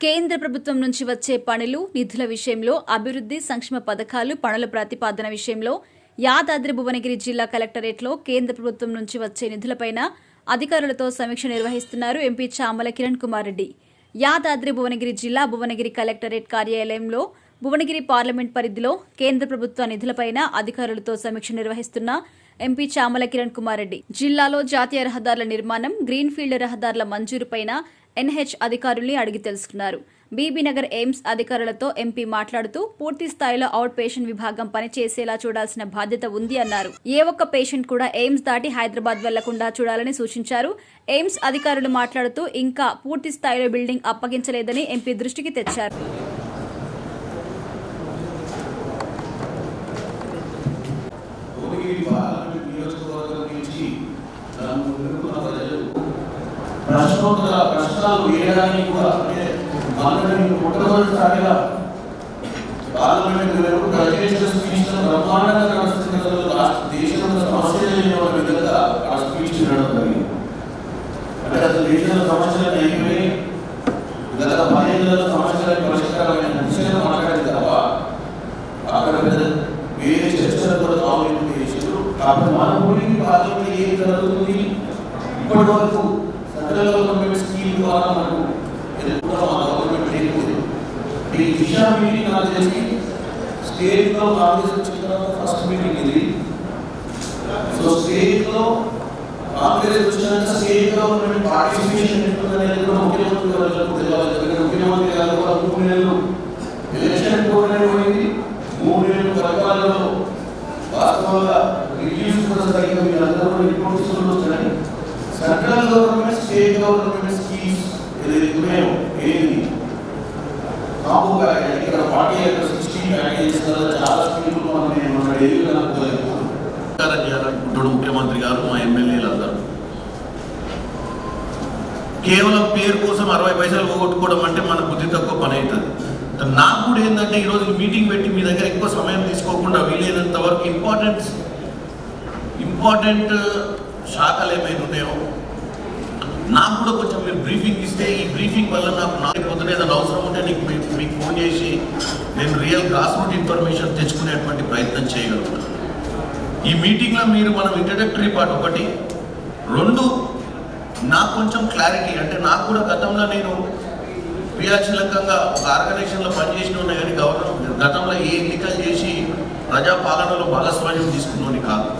కేంద్ర ప్రభుత్వం నుంచి వచ్చే పనులు నిధుల విషయంలో అభివృద్ధి సంక్షేమ పథకాలు పనుల ప్రతిపాదన విషయంలో యాదాద్రి భువనగిరి జిల్లా కలెక్టరేట్లో కేంద్ర ప్రభుత్వం నుంచి వచ్చే నిధులపైన అధికారులతో సమీక్ష నిర్వహిస్తున్నారు ఎంపీ చామల కిరణ్ కుమార్ రెడ్డి. యాదాద్రి భువనగిరి జిల్లా భువనగిరి కలెక్టరేట్ కార్యాలయంలో భువనగిరి పార్లమెంట్ పరిధిలో కేంద్ర ప్రభుత్వ నిధులపైన అధికారులతో సమీక్ష నిర్వహిస్తున్న ఎంపీ చామల కిరణ్ కుమార్ రెడ్డి. జిల్లాలో జాతీయ రహదారుల నిర్మాణం గ్రీన్ ఫీల్డ్ రహదారుల మంజూరుపైన ఎన్హెచ్ అధికారుల్ని అడిగి తెలుసుకున్నారు. బీబీనగర్ ఎయిమ్స్ అధికారులతో ఎంపీ మాట్లాడుతూ పూర్తి స్థాయిలో అవుట్ పేషెంట్ విభాగం పనిచేసేలా చూడాల్సిన బాధ్యత ఉంది అన్నారు. ఏ ఒక్క పేషెంట్ కూడా ఎయిమ్స్ దాటి హైదరాబాద్ వెళ్ళకుండా చూడాలని సూచించారు. ఎయిమ్స్ అధికారులు మాట్లాడుతూ ఇంకా పూర్తి స్థాయిలో బిల్డింగ్ అప్పగించలేదని ఎంపీ దృష్టికి తెచ్చారు. పార్లమెంట్ నియోజకవర్గం నుంచి నన్ను ఎన్నుకున్న ప్రజలు ప్రశ్నోత్తర ప్రశ్నలు వేయడానికి కూడా అంటే మనల్ని మొట్టమొదటిసారిగా పార్లమెంట్ వెళ్ళినప్పుడు స్పీచ్ బ్రహ్మాండంగా నడుస్తున్న దేశంలో సమస్యలు లేని విధంగా ఆ స్పీచ్ వినడం జరిగింది. అంటే అసలు దేశంలో సమస్యలు అయిపోయి కాబట్టి మన ఊరికి ఏం జరుగుతుంది ఇప్పటి వరకు సెంట్రల్ గవర్నమెంట్ స్కీమ్ ద్వారా మనకు ఎదుర్కొన్న మన గవర్నమెంట్ లేకపోతే ఈ దిశా మీటింగ్ నాకు తెలిసి స్టేట్లో కాంగ్రెస్ వచ్చిన తర్వాత ఫస్ట్ మీటింగ్ ఇది. సో స్టేట్లో కాంగ్రెస్ వచ్చినాక స్టేట్ గవర్నమెంట్ పార్టిసిపేషన్ ఎట్లుందనేది కూడా ముఖ్యమంత్రి గారు తెలియాలి. ముఖ్యమంత్రి గారు కూడా మూడు నెలలు ఎలక్షన్ కోడ్ పోయింది మూడు నెలలు పథకాలలో వాస్తవంగా రివ్యూస్ కూడా సరిగ్గా అందరూ కూడా రిపోర్ట్స్ కూడా వస్తున్నాయి central government state government schemes ఏదైతే ఉన్నాయో ఏంది కాపుగా ఇక్కడ ఫార్టీ ఎయిట్ సిక్స్టీన్ ప్యాకేజెస్ చాలా స్కీములు మనం మన డైలీ నాకు చేయాలనుకుంటాడు ముఖ్యమంత్రి గారు మా ఎమ్మెల్యేలందరూ. కేవలం పేరు కోసం అరవై పైసలు పోగొట్టుకోవడం అంటే మన బుద్ధి తక్కువ పని అవుతుంది. నాకు కూడా ఏంటంటే ఈరోజు మీటింగ్ పెట్టి మీ దగ్గర ఎక్కువ సమయం తీసుకోకుండా వీలైనంత వరకు ఇంపార్టెంట్ ఇంపార్టెంట్ శాఖలు ఏమైనా ఉన్నాయో? నాకు కూడా కొంచెం మీరు బ్రీఫింగ్ ఇస్తే ఈ బ్రీఫింగ్ వల్ల నాకు నాకు పొద్దున ఏదైనా అవసరం ఉంటే నీకు మీకు మీకు ఫోన్ చేసి నేను రియల్ గ్రాస్ రూట్ ఇన్ఫర్మేషన్ తెచ్చుకునేటువంటి ప్రయత్నం చేయగలుగుతాను ఈ మీటింగ్లో మీరు మనం ఇంట్రడక్టరీ పార్ట్ ఒకటి. రెండు నాకు కొంచెం క్లారిటీ అంటే నాకు కూడా గతంలో నేను క్రియాశీలకంగా ఒక ఆర్గనైజేషన్లో పనిచేసిన ఉన్నాయి కానీ గవర్నమెంట్ గతంలో ఏ ఎన్నికలు చేసి ప్రజాపాలనలో భాగస్వామ్యం తీసుకున్నోని కాదు.